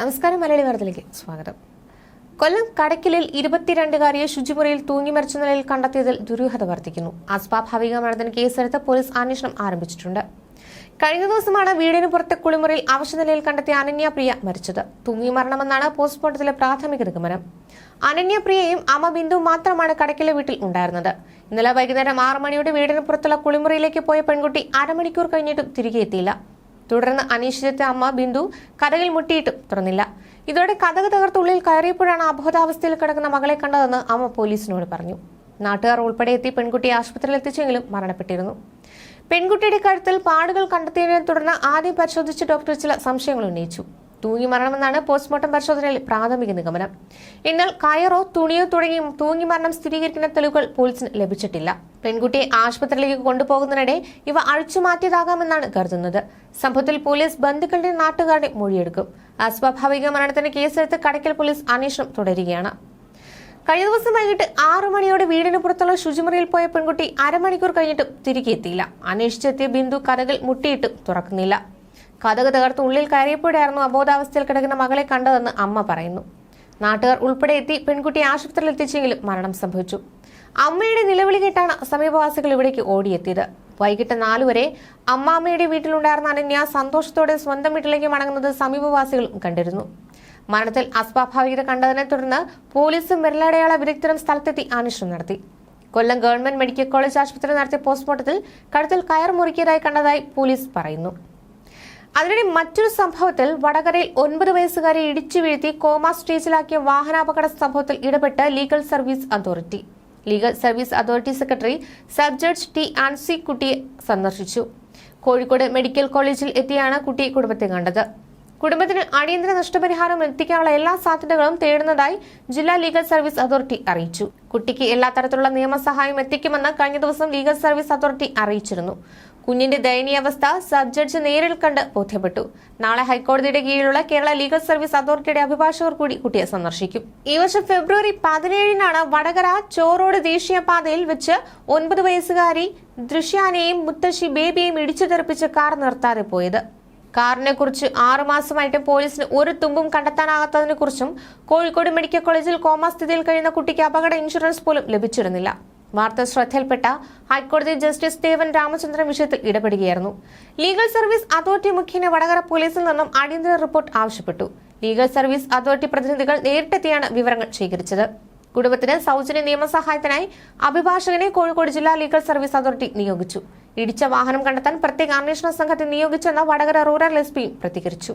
നമസ്കാരം മലയാളി വാർത്തയിലേക്ക് സ്വാഗതം. കൊല്ലം കടക്കിലിൽ ഇരുപത്തിരണ്ടുകാരിയെ ശുചിമുറിയിൽ തൂങ്ങി മരിച്ച നിലയിൽ കണ്ടെത്തിയതിൽ ദുരൂഹത വർദ്ധിക്കുന്നു. അസ്വാഭാവിക മരണത്തിന് കേസെടുത്ത് പോലീസ് അന്വേഷണം ആരംഭിച്ചിട്ടുണ്ട്. കഴിഞ്ഞ ദിവസമാണ് വീടിന് പുറത്തെ കുളിമുറിയിൽ അവശനിലയിൽ കണ്ടെത്തിയ അനന്യപ്രിയ മരിച്ചത്. തൂങ്ങി മരണമെന്നാണ് പോസ്റ്റ്മോർട്ടത്തിലെ പ്രാഥമിക നിഗമനം. അനന്യപ്രിയയും അമ്മ ബിന്ദു മാത്രമാണ് കടക്കിലെ വീട്ടിൽ ഉണ്ടായിരുന്നത്. ഇന്നലെ വൈകുന്നേരം ആറ് മണിയോടെ വീടിന് പുറത്തുള്ള കുളിമുറിയിലേക്ക് പോയ പെൺകുട്ടി അരമണിക്കൂർ കഴിഞ്ഞിട്ടും തിരികെ എത്തിയില്ല. തുടർന്ന് അനീഷിച്ചെത്തിയ അമ്മ ബിന്ദു കഥകിൽ മുട്ടിയിട്ടും തുറന്നില്ല. ഇതോടെ കഥക് തകർത്തുള്ളിൽ കയറിയപ്പോഴാണ് അബോധാവസ്ഥയിൽ കിടക്കുന്ന മകളെ കണ്ടതെന്ന് അമ്മ പോലീസിനോട് പറഞ്ഞു. നാട്ടുകാർ ഉൾപ്പെടെ എത്തി പെൺകുട്ടിയെ ആശുപത്രിയിൽ എത്തിച്ചെങ്കിലും മരണപ്പെട്ടിരുന്നു. പെൺകുട്ടിയുടെ കഴുത്തിൽ പാടുകൾ കണ്ടെത്തിയതിനെ തുടർന്ന് ആദ്യം പരിശോധിച്ച ഡോക്ടർ ചില സംശയങ്ങൾ ഉന്നയിച്ചു. തൂങ്ങി മരണമെന്നാണ് പോസ്റ്റ്മോർട്ടം പരിശോധനയിൽ പ്രാഥമിക നിഗമനം. എന്നാൽ കയറോ തുണിയോ തുടങ്ങി തൂങ്ങി മരണം സ്ഥിരീകരിക്കുന്ന തെളിവുകൾ പോലീസിന് ലഭിച്ചിട്ടില്ല. പെൺകുട്ടിയെ ആശുപത്രിയിലേക്ക് കൊണ്ടുപോകുന്നതിനിടെ ഇവ അഴിച്ചുമാറ്റിയതാകാമെന്നാണ് കരുതുന്നത്. സംഭവത്തിൽ പോലീസ് ബന്ധുക്കളുടെ നാട്ടുകാരുടെ മൊഴിയെടുക്കും. അസ്വാഭാവിക മരണത്തിന് കേസെടുത്ത് കടയ്ക്കൽ പോലീസ് അന്വേഷണം തുടരുകയാണ്. കഴിഞ്ഞ ദിവസം വൈകിട്ട് ആറു മണിയോടെ വീടിന് പുറത്തുള്ള ശുചിമുറിയിൽ പോയ പെൺകുട്ടി അരമണിക്കൂർ കഴിഞ്ഞിട്ടും തിരികെ എത്തിയില്ല അന്വേഷിച്ചെത്തിയ ബിന്ദു കഥകൾ മുട്ടിയിട്ടും തുറക്കുന്നില്ല. കഥക് തകർത്ത് ഉള്ളിൽ കയറിയപ്പോഴായിരുന്നു അബോധാവസ്ഥയിൽ കിടക്കുന്ന മകളെ കണ്ടതെന്ന് അമ്മ പറയുന്നു. നാട്ടുകാർ ഉൾപ്പെടെ എത്തി പെൺകുട്ടി ആശുപത്രിയിൽ എത്തിച്ചെങ്കിലും മരണം സംഭവിച്ചു. അമ്മയുടെ നിലവിളി കേട്ടാണ് സമീപവാസികൾ ഇവിടേക്ക് ഓടിയെത്തിയത്. വൈകിട്ട് നാലു വരെ അമ്മാമ്മയുടെ വീട്ടിലുണ്ടായിരുന്ന അനന്യ സന്തോഷത്തോടെ സ്വന്തം വീട്ടിലേക്ക് മടങ്ങുന്നത് സമീപവാസികളും കണ്ടിരുന്നു. മരണത്തിൽ അസ്വാഭാവികത കണ്ടതിനെ തുടർന്ന് പോലീസും മെരലടയാള വിദഗ്ധരും സ്ഥലത്തെത്തി അന്വേഷണം നടത്തി. കൊല്ലം ഗവൺമെന്റ് മെഡിക്കൽ കോളേജ് ആശുപത്രി നടത്തിയ പോസ്റ്റ്മോർട്ടത്തിൽ കഴുത്തിൽ കയർ മുറിക്കിയതായി കണ്ടതായി പോലീസ് പറയുന്നു. അതിനിടെ മറ്റൊരു സംഭവത്തിൽ വടകരയിൽ ഒൻപത് വയസ്സുകാരെ ഇടിച്ചു വീഴ്ത്തി കോമ സ്റ്റേജിലാക്കിയ വാഹനാപകട സംഭവത്തിൽ ഇടപെട്ട legal service authority. Legal service authority secretary sub judge T Ancy കുട്ടിയെ സന്ദർശിച്ചു. കോഴിക്കോട് മെഡിക്കൽ കോളേജിൽ എത്തിയാണ് കുട്ടി കുടുംബത്തെ കണ്ടത്. കുടുംബത്തിന് അടിയന്തര നഷ്ടപരിഹാരം എത്തിക്കാനുള്ള എല്ലാ സാധ്യതകളും തേടുന്നതായി ജില്ലാ ലീഗൽ സർവീസ് അതോറിറ്റി അറിയിച്ചു. കുട്ടിക്ക് എല്ലാ തരത്തിലുള്ള നിയമസഹായം എത്തിക്കുമെന്ന് കഴിഞ്ഞ ദിവസം ലീഗൽ സർവീസ് അതോറിറ്റി അറിയിച്ചിരുന്നു. കുഞ്ഞിന്റെ ദയനീയാവസ്ഥ സബ് ജഡ്ജ് നേരിൽ കണ്ട് ബോധ്യപ്പെട്ടു. നാളെ ഹൈക്കോടതിയുടെ കീഴിലുള്ള കേരള ലീഗൽ സർവീസ് അതോറിറ്റിയുടെ അഭിഭാഷകർ കൂടി കുട്ടിയെ സന്ദർശിക്കും. ഈ വർഷം ഫെബ്രുവരി പതിനേഴിനാണ് വടകര ചോറോട് ദേശീയപാതയിൽ വെച്ച് ഒൻപത് വയസ്സുകാരി ദൃശ്യാനെയും മുത്തശ്ശി ബേബിയെയും ഇടിച്ചു തെറിപ്പിച്ച് കാർ നിർത്താതെ പോയത്. കാറിനെ കുറിച്ച് ആറുമാസമായിട്ട് പോലീസിന് ഒരു തുമ്പും കണ്ടെത്താനാകാത്തതിനെ കുറിച്ചും കോഴിക്കോട് മെഡിക്കൽ കോളേജിൽ കോമാ സ്ഥിതിയിൽ കഴിയുന്ന കുട്ടിക്ക് അപകട ഇൻഷുറൻസ് പോലും ലഭിച്ചിരുന്നില്ല. വാർത്ത ശ്രദ്ധയിൽപ്പെട്ട ഹൈക്കോടതി ജസ്റ്റിസ് ദേവൻ രാമചന്ദ്രൻ വിഷയത്തിൽ ഇടപെടുകയായിരുന്നു. ലീഗൽ സർവീസ് അതോറിറ്റി മുഖ്യന് വടകര പോലീസിൽ നിന്നും അടിയന്തര റിപ്പോർട്ട് ആവശ്യപ്പെട്ടു. ലീഗൽ സർവീസ് അതോറിറ്റി പ്രതിനിധികൾ നേരിട്ടെത്തിയാണ് വിവരങ്ങൾ ശേഖരിച്ചത്. കുടുംബത്തിന് സൗജന്യ നിയമസഹായത്തിനായി അഭിഭാഷകനെ കോഴിക്കോട് ജില്ലാ ലീഗൽ സർവീസ് അതോറിറ്റി നിയോഗിച്ചു. ഇടിച്ച വാഹനം കണ്ടെത്താൻ പ്രത്യേക അന്വേഷണ സംഘത്തെ നിയോഗിച്ചെന്ന് വടകര റൂറൽ എസ് പിയും പ്രതികരിച്ചു.